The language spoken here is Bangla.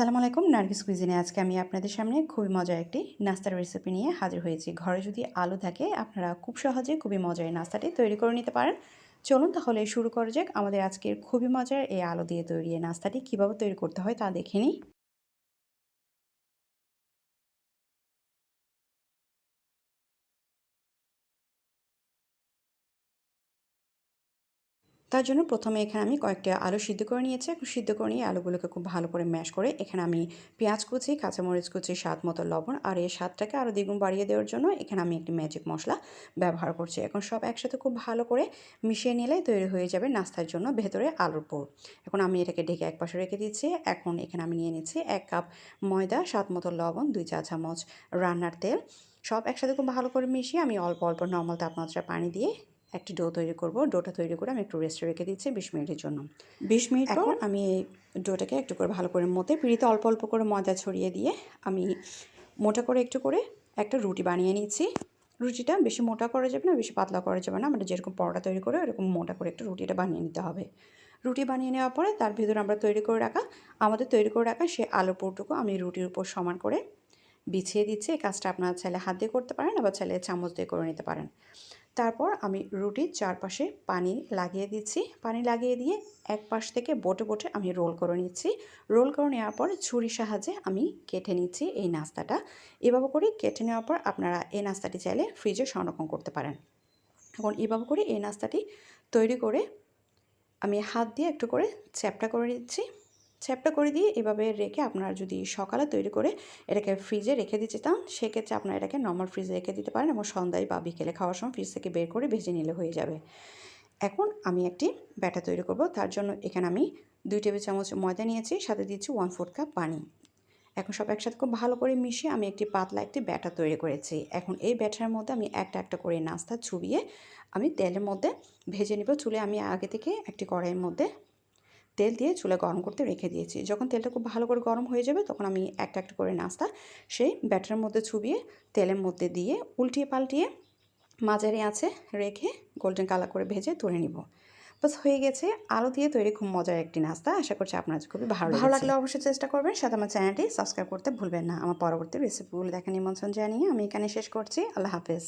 আসসালামু আলাইকুম, নার্গিস কুইজিনে আজকে আমি আপনাদের সামনে খুবই মজার একটি নাস্তার রেসিপি নিয়ে হাজির হয়েছি। ঘরে যদি আলু থাকে, আপনারা খুব সহজে খুবই মজার এই নাস্তাটি তৈরি করে নিতে পারেন। চলুন তাহলে শুরু করা যাক আমাদের আজকের খুবই মজার এই আলু দিয়ে তৈরি এই নাস্তাটি, কীভাবে তৈরি করতে হয় তা দেখে নিই। তার জন্য প্রথমে এখানে আমি কয়েকটা আলু সিদ্ধ করে নিয়েছি। এখন সিদ্ধ করে নিয়ে আলুগুলোকে খুব ভালো করে ম্যাশ করে এখানে আমি পেঁয়াজ কুচি, কাঁচামরিচ কুচি, স্বাদ মতো লবণ আর এই স্বাদটাকে আরও দ্বিগুণ বাড়িয়ে দেওয়ার জন্য এখানে আমি একটি ম্যাজিক মশলা ব্যবহার করছি। এখন সব একসাথে খুব ভালো করে মিশিয়ে নিলে তৈরি হয়ে যাবে নাস্তার জন্য ভেতরে আলুর পোর। এখন আমি এটাকে ঢেকে এক পাশে রেখে দিচ্ছি। এখন এখানে আমি নিয়ে নিচ্ছি এক কাপ ময়দা, স্বাদ মতো লবণ, দুই চা চামচ রান্নার তেল। সব একসাথে খুব ভালো করে মিশিয়ে আমি অল্প অল্প, নর্মাল তাপমাত্রা পানি দিয়ে একটি ডো তৈরি করব। ডোটা তৈরি করে আমি একটু রেস্টে রেখে দিচ্ছি বিশ মিনিটের জন্য। বিশ মিনিট পর আমি এই ডোটাকে একটু করে ভালো করে মতে পিড়িতে অল্প অল্প করে ময়দা ছড়িয়ে দিয়ে আমি মোটা করে একটু করে একটা রুটি বানিয়ে নিচ্ছি। রুটিটা বেশি মোটা করা যাবে না বেশি পাতলা করা যাবে না। আমরা যেরকম পরোটা তৈরি করে এরকম মোটা করে একটা রুটিটা বানিয়ে নিতে হবে। রুটি বানিয়ে নেওয়ার পরে তার ভিতরে আমরা তৈরি করে রাখা আমাদের তৈরি করে রাখা সে আলু পোরটুকু আমি রুটির উপর সমান করে বিছিয়ে দিচ্ছি, এই কাজটা আপনারা চাইলে হাত দিয়ে করতে পারেন আবার চাইলে চামচ দিয়ে করে নিতে পারেন। তারপর আমি রুটির চারপাশে পানি লাগিয়ে দিচ্ছি। পানি লাগিয়ে দিয়ে এক পাশ থেকে বোটে বোটে আমি রোল করে নিচ্ছি। রোল করে নেওয়ার পর ছুরির সাহায্যে আমি কেটে নিচ্ছি এই নাস্তাটা। এভাবে করে কেটে নেওয়ার পর আপনারা এই নাস্তাটি চাইলে ফ্রিজে সংরক্ষণ করতে পারেন। এখন এভাবে করে এই নাস্তাটি তৈরি করে আমি হাত দিয়ে একটু করে চ্যাপটা করে নিচ্ছি। চ্যাপটা করে দিয়ে এভাবে রেখে আপনারা যদি সকালে তৈরি করে এটাকে ফ্রিজে রেখে দিতে চান, সেক্ষেত্রে আপনারা এটাকে নর্মাল ফ্রিজে রেখে দিতে পারেন এবং সন্ধ্যায় বা বিকেলে খাওয়ার সময় ফ্রিজ থেকে বের করে ভেজে নিলে হয়ে যাবে। এখন আমি একটি ব্যাটা তৈরি করব, তার জন্য এখানে আমি দুই টেবিল চামচ ময়দা নিয়েছি, সাথে দিচ্ছি ওয়ান ফোর্থ কাপ পানি। এখন সব একসাথে খুব ভালো করে মিশিয়ে আমি একটি পাতলা একটি ব্যাটার তৈরি করেছি। এখন এই ব্যাটারের মধ্যে আমি একটা একটা করে নাস্তা ছুবিয়ে আমি তেলের মধ্যে ভেজে নেব। চুলে আমি আগে থেকে একটি কড়াইয়ের মধ্যে তেল দিয়ে চুলে গরম করতে রেখে দিয়েছি। যখন তেলটা খুব ভালো করে গরম হয়ে যাবে তখন আমি একটা একটা করে নাস্তা সেই ব্যাটারের মধ্যে ছুবিয়ে তেলের মধ্যে দিয়ে উল্টিয়ে পাল্টিয়ে মাঝারি আছে রেখে গোল্ডেন কালার করে ভেজে তুলে নিব। বাস হয়ে গেছে। আলু দিয়ে তৈরি খুব মজার একটি নাস্তা। আশা করছি আপনার খুবই ভালো ভালো লাগলে অবশ্যই চেষ্টা করবেন। সাথে আমার চ্যানেলটি সাবস্ক্রাইব করতে ভুলবেন না। আমার পরবর্তী রেসিপিগুলো দেখা নিমন্ত্রণ জানিয়ে আমি এখানে শেষ করছি। আল্লাহ হাফেজ।